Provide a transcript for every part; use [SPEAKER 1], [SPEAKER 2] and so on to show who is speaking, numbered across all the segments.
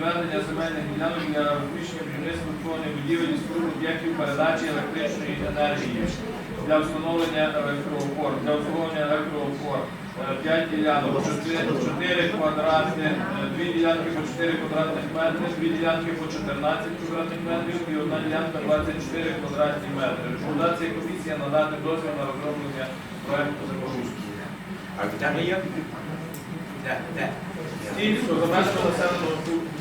[SPEAKER 1] Відведення земельних ділянок для розміщення будівництва обслуговування будівель споруд об'єктів передачі електричної енергії для встановлення електроопор, для обслуговування електроопор. Е, П'ять ділянок, чотири- чотири квадрати, е, ділянки по 4 квадратних метри, дві ділянки по 14 квадратних метрів і одна ділянка 24 квадратні метри. Рекомендація комісія надати дозвіл на розроблення проекту землеустрою.
[SPEAKER 2] А тебе є? Де? Де?
[SPEAKER 1] Стільсько, за населеного пункту.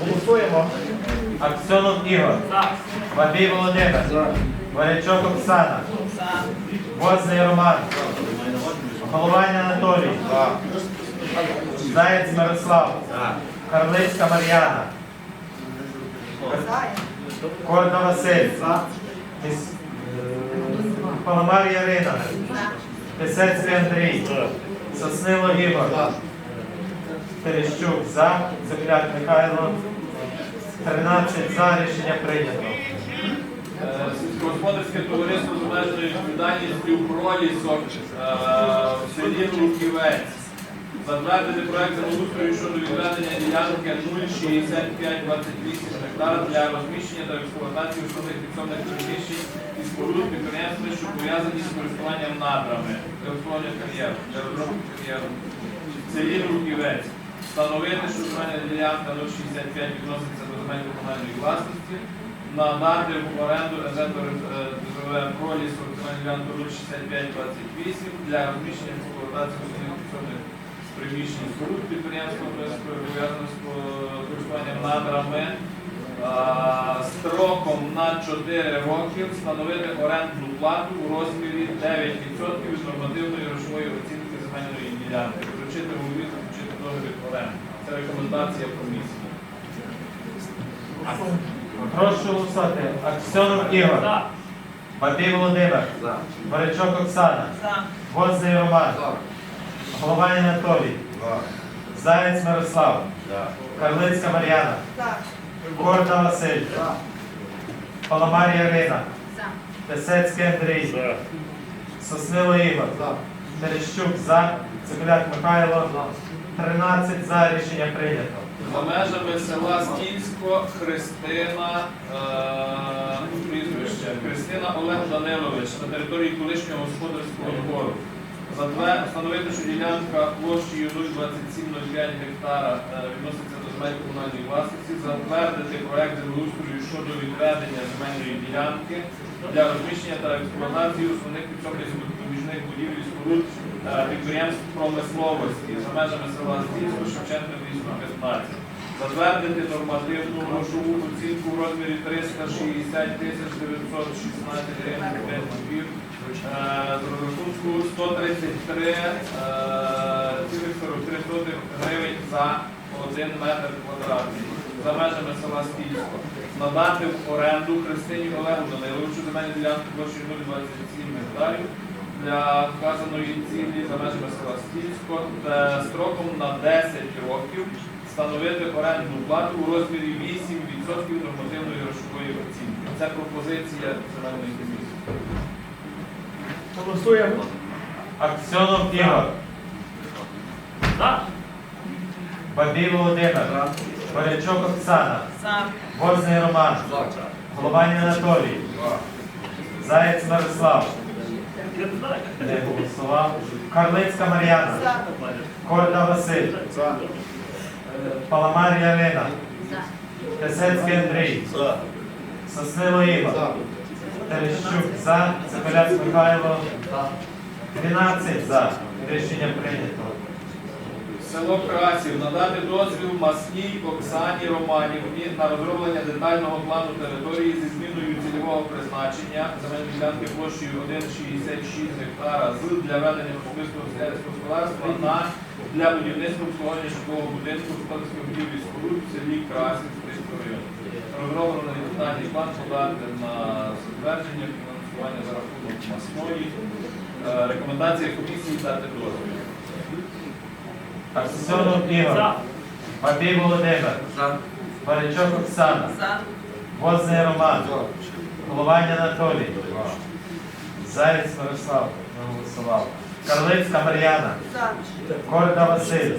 [SPEAKER 3] Голосуємо.
[SPEAKER 4] Аксьонов Ігор. Бабій Володимир. Варячок Оксана. Возний Роман. Головань Анатолій. Заєць Мирослав. Карлицька Мар'яна. Корда Василь. Паламар Ярина. Писецький Андрій. Соснило Ігор. Терещук за. Закляк Михайло. 13 за. Рішення прийнято.
[SPEAKER 1] Е, Сільськогосподарське товариство з обмеженою відповідальністю пролісок е, в селі Луківець. Затвердити проект землеустрою щодо відведення ділянки 06528 гектара для розміщення та експлуатації основних підсобних приміщень і споруд підприємств, що пов'язані з користуванням надрами для розробки кар'єру. В селі Луківець. Встановити, що земельна ділянка 065 відноситься до земель комунальної власності надати в оренду РЗВ проліс ділянку 06528 для розміщення експлуатації основних приміщень споруд підприємства пов'язаних з користуванням надрами строком на 4 роки встановити орендну плату у розмірі 9% від нормативної грошової оцінки земельної ділянки. Вручити голові заключити. Це рекомендація комісії.
[SPEAKER 4] Прошу голосувати. Аксьонов Ігор. Бабій Володимир. Варячок Оксана. Возний Роман. Головань Анатолій. Заєць Мирослав. Карлицька Мар'яна. Корда Василь. Паламар Ярина. Писецький Андрій. Соснило Ігор. Терещук за. Цикуляк Михайло. 13 за. Рішення прийнято.
[SPEAKER 1] За межами села Стільсько Христина е, Христина Олег Данилович на території колишнього господарського двору. Встановити, що ділянка площею 02705 гектара е, відноситься до земель комунальної власності, затвердити проект землеустрою щодо відведення земельної ділянки для розміщення та експлуатації основних підсобних будівель і споруд підприємств промисловості за межами села Стільсько, Шевченка 215. Затвердити нормативну грошову оцінку в розмірі 360 тисяч 916 гривень 5 копійок е, з розрахунку 133 е, 43 гривень за 1 метр квадратний за межами села Стільсько. Надати в оренду Христині Олегу Даниловичу земельну ділянку площею 027 гектарів для вказаної цілі за межами села Стільсько та строком на 10 років встановити орендну плату у розмірі 8% нормативної грошової оцінки. Це пропозиція земельної комісії.
[SPEAKER 3] Голосуємо.
[SPEAKER 4] Аксьонов Ігор. Бабій Володимир. Варячок Оксана. Возний Роман. Головань Анатолій. Заєць Мирослав. Не голосував. Карлицька Мар'яна. Корда Василь. Паламар Ярина. Писецький Андрій. Соснило Ігор. Терещук за. Цепеляк Михайло. 12 за. Рішення прийнято.
[SPEAKER 1] Село Красів надати дозвіл Масній Оксані Романівні на розроблення детального плану території зі зміною цільового призначення земельної ділянки площею 1,66 гектара з для ведення особистого господарства на для будівництва обслуговування житлового будинку господарських будівлі споруд в селі Красів Стрийського району. Розроблений детальний план подати на затвердження фінансування за рахунок Масної. Е, Рекомендація комісії дати дозвіл.
[SPEAKER 4] Аксьонов Ігор. Бабій Володимир. Варячок Оксана. Возний Роман. Головань Анатолій. Заєць Мирослав. Голосував. Карлицька Мар'яна. Корда Василь.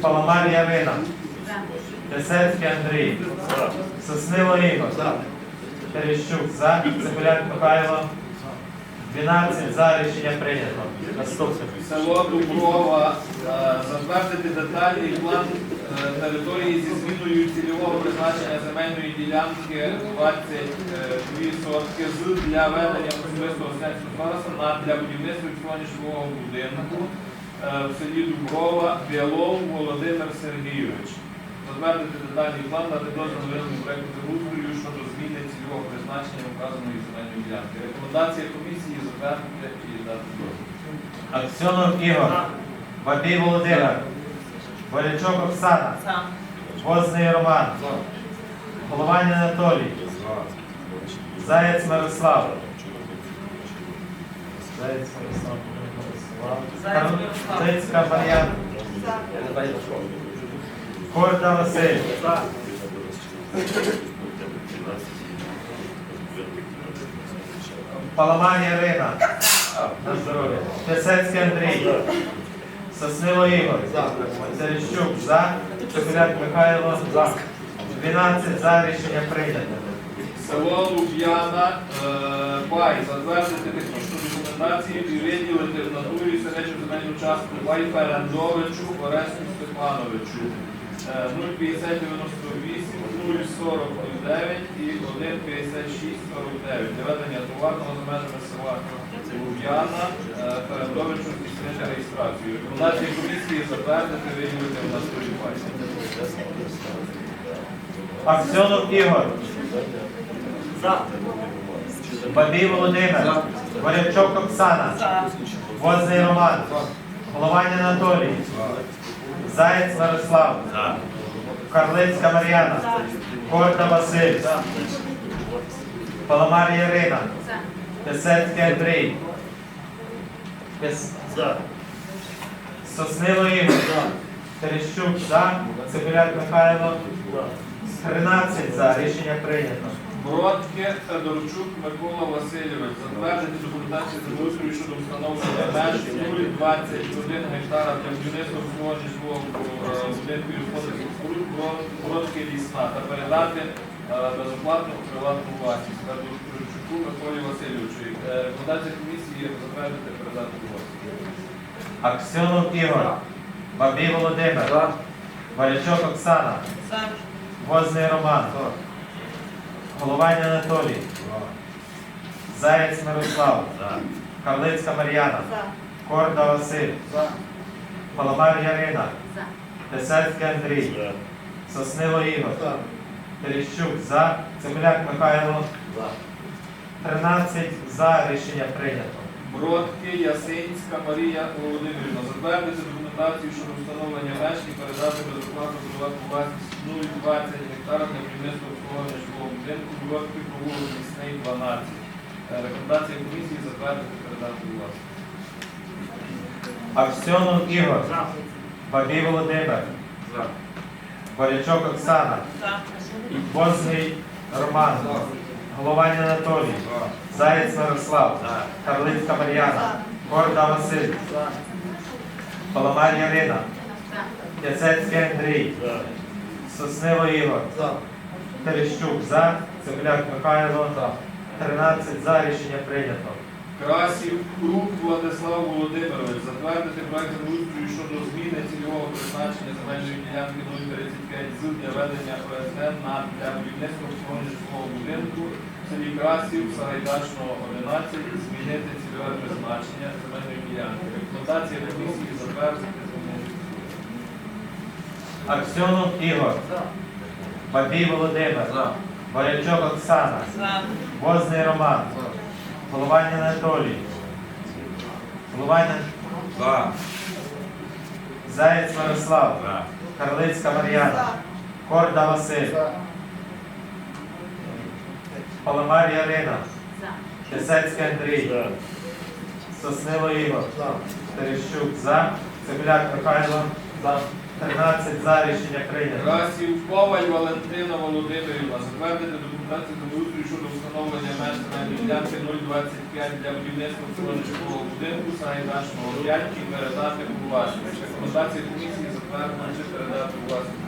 [SPEAKER 4] Паламар Ярина. Тесецький Андрій. Соснило Ігор. Терещук за. Цибуляк Михайло. 12 за. Рішення прийнято.
[SPEAKER 1] Село Дуброва е, затвердити детальний план е, території зі зміною цільового призначення земельної ділянки 22 сотки з для ведення особистого господарства на для будівництва житлового будинку е, в селі Дуброва Білов Володимир Сергійович. Затвердити детальний план, дати дозвіл на проєкту землеустрою щодо зміни цільового призначення вказаної земельної ділянки. Рекомендація комісії затвердити і дати дозвіл.
[SPEAKER 4] Аксьонов Ігор. Бабій Володимир. Борячок Оксана. Возний Роман. Голованя Анатолій. Заєць Мирослав. Заєць Мирослав. Зайцька Мар'яна. Корда Василь. Паламань Ірина. Здоров'я. Писецький Андрій. Соснило Ігор. Терещук за. Цепіляк Михайло. За. 12 за. Рішення прийнято.
[SPEAKER 1] Село Луб'яна, е, Бай, затвердити технічну документацію і виділити в натурі середню земельну частку Бай Ферендовичу Оресту Степановичу. Е, 05098, 049 і 15649. Для ведення товарного за межами села Луб'яна е, Ферендовичу здійснити реєстрацію. Рекомендації комісії затвердити, виділити в натурі Бай.
[SPEAKER 4] Аксьонов Ігор. Бабій Володимир. Борячок Оксана. Возний Роман. Головань Анатолій. Заєць Мирослав. Карлицька Мар'яна. Корда Василь. Паламар Ярина. Писецький Андрій. Пис- Соснило Ігор. Терещук за. Цибуляк Михайло. 13 за. Рішення прийнято.
[SPEAKER 1] Бродке Федорчук Микола Васильович. Затвердити документацію землеустрою щодо встановлення меж 0,21 гектара для будівництва обслуговування житлового е, будинку і господарських споруд Бродке лісна та передати е, безоплатну приватну власність Федорчуку Миколі Васильовичу. Рекомендація комісії затвердити передати у.
[SPEAKER 4] Аксьонов Ігор. Бабій Володимир. Валячок Оксана. Возний Роман. Головань Анатолій. Заєць Мирослав. Карлицька Мар'яна. Корда Василь. Паламар Ярина. Писецький Андрій. Соснило Ігор. Терещук за. Цибуляк Михайло. 13 за. Рішення прийнято.
[SPEAKER 1] Бродки Ясинська Марія Володимирівна. Затвердити документацію щодо встановлення меж і передати безоплатну приватну власність 0,20 гектара для будівництва обслуговування житлового будинку Бродки по вулиці Лісний, 12. Е, Рекомендація комісії затвердити передати у власність.
[SPEAKER 4] Аксьонов Ігор. Бабій Володимир. Борячок Оксана. Возний Роман. Головань Анатолій. Заєць Мирослав. Карлицька Мар'яна. Корда Василь. Паламар Ярина. Яцецький Андрій. Соснило Ігор. Терещук за. Цепляк Михайло. 13 за. Рішення прийнято.
[SPEAKER 1] Красів Крук Владислав Володимирович. Затвердити проект землеустрою щодо зміни цільового призначення земельної ділянки 035 з для ведення ОСН на для будівництва житлового будинку селі Красів Сагайдачного 11 змінити цільове призначення земельної ділянки. Рекомендація комісії затвердити змінити.
[SPEAKER 4] Аксьонов Ігор. Бабій Володимир. Борячок Оксана. Возний Роман. Головань Анатолій. Головань Заєць Мирослав. Карлицька Мар'яна. Корда Василь. Паламар Ярина. Писецький Андрій. Соснило Ігор. Терещук за. Цибуляк Михайло. 13 за. Рішення прийнято.
[SPEAKER 1] Красів Коваль Валентина Володимирівна. Затвердити документацію землеустрою щодо встановлення меж земельної ділянки 025 для будівництва обслуговування будинку Сагайдачного 5 і передати у власність. Рекомендація комісії затвердити затвердити чи передати у власність.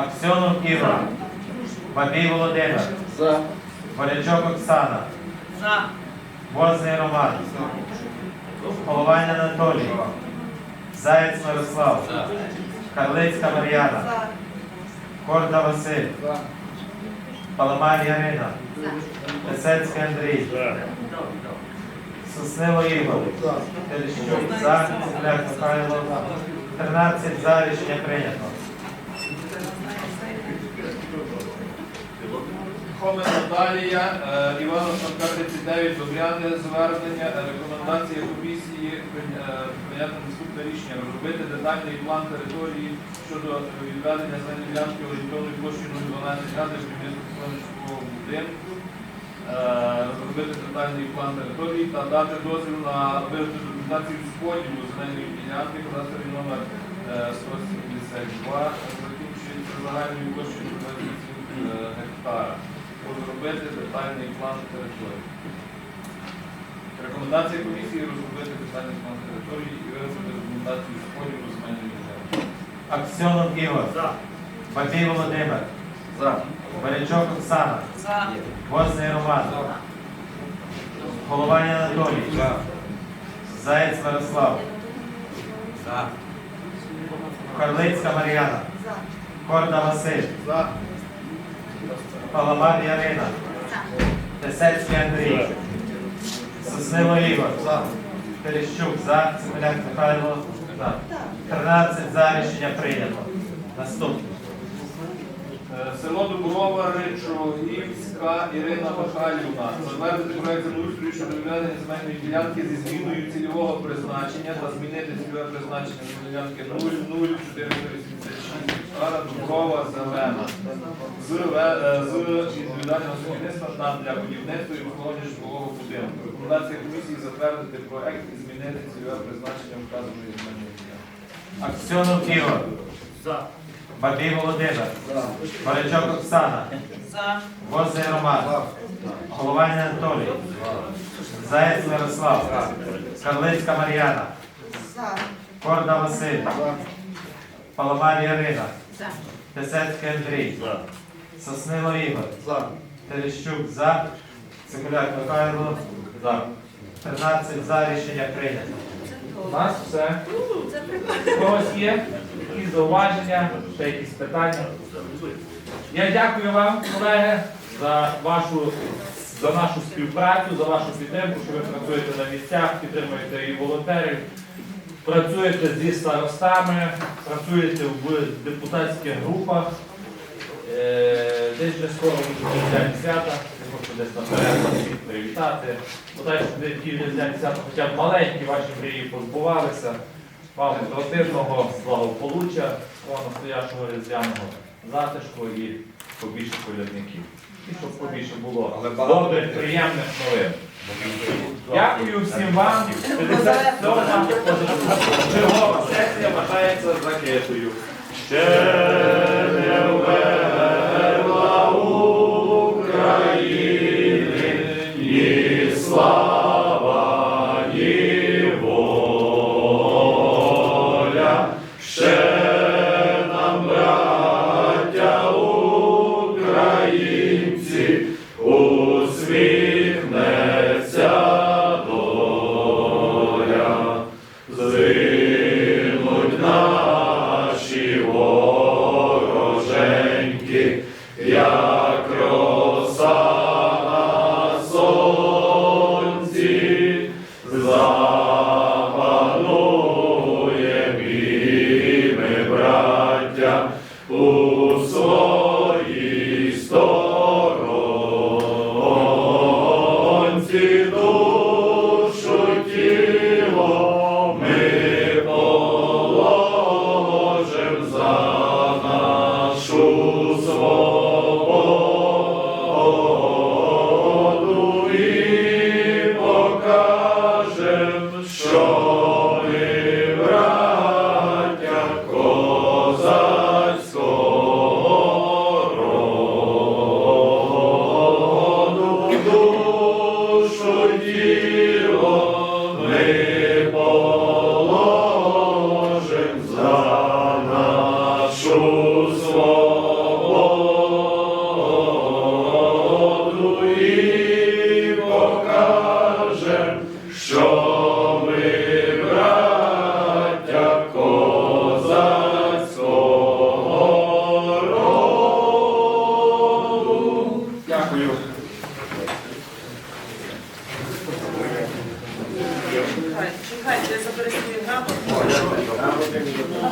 [SPEAKER 4] Аксьонов Ігор. Бабій Володимир. Борячок Оксана.
[SPEAKER 3] За.
[SPEAKER 4] Возний Роман. Головань Анатолій. Заєць Мирослав. Карлицька Мар'яна. Корда Василь. Паламар Ярина. Лисецький Андрій. Соснило Ігор. Терещук за. Михайло. 13 за. Рішення прийнято.
[SPEAKER 1] Хомен Наталія, е, Івано Франка 39, Добряне, звернення, е, рекомендації комісії е, прийняти наступне рішення, розробити детальний план території щодо відведення земельної ділянки орієнтовною площею 012 градів приміського сонячного будинку, розробити детальний план території та дати дозвіл на виготовлення документацію з поділу земельної ділянки, кадастровий номер е, 172, закінчується загальною площею 27 е, гектара. Розробити детальний план території. Рекомендація комісії розробити детальний план території і виробити документацію з поділу земельної ділянки.
[SPEAKER 4] Аксьонов Ігор. Бабій Володимир. Борячок Оксана.
[SPEAKER 3] За.
[SPEAKER 4] Возний Роман. Головань Анатолій. Заєць Мирослав.
[SPEAKER 2] За.
[SPEAKER 4] Карлицька Мар'яна. Корда Василь. Паламар Ярина. Тесецький Андрій. Соснило Ігор. Терещук за. Цимуляк Михайло. За. 13 за. Рішення прийнято. Наступне.
[SPEAKER 1] Е, Село Дуброва, Ричогівська, Ірина Михайлівна. Затвердити проект землеустрою щодо відведення земельної ділянки зі зміною цільового призначення та змінити цільове призначення ділянки 00486 гектара Дуброва Зелена з, е, з індивідуального сумісництва для будівництва і обслуговування житлового будинку. Рекомендація комісії затвердити проект і змінити цільове призначення вказаної земельної ділянки.
[SPEAKER 4] Аксьонов Ігор. Бабій Володимир. Борячок Оксана.
[SPEAKER 3] За.
[SPEAKER 4] Возний Роман. Головань Анатолій. Заєць Мирослав. Карлицька Мар'яна. Корда Василь. Паламар Ярина. Тесецький Андрій. Соснило Ігор. Терещук за. Цикуляк Михайло. За. 13 за. Рішення прийнято.
[SPEAKER 5] У нас все. У когось є зауваження, ще якісь питання. Я дякую вам, колеги, за вашу за нашу співпрацю, за вашу підтримку, що ви працюєте на місцях, підтримуєте і волонтерів, працюєте зі старостами, працюєте в депутатських групах. Е, Десь вже скоро будуть різдвяні свята, я хочу десь наперед вас всіх привітати. Бодай, щоб ті різдвяні свята хоча б маленькі ваші мрії позбувалися. Вам оперативного благополуччя, настоящого різдвяного затишку і побільше колядників. І щоб побільше було
[SPEAKER 2] добре,
[SPEAKER 5] добрих, приємних новин. Дякую всім вам. 57-ма чергова сесія вважається закритою.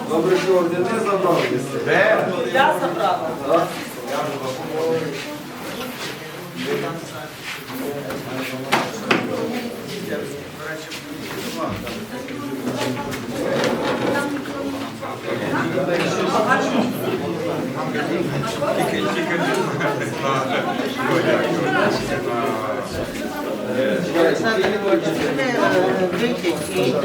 [SPEAKER 5] Добре, що ордени забрали. Де?
[SPEAKER 3] Я забрала.
[SPEAKER 6] Вихідні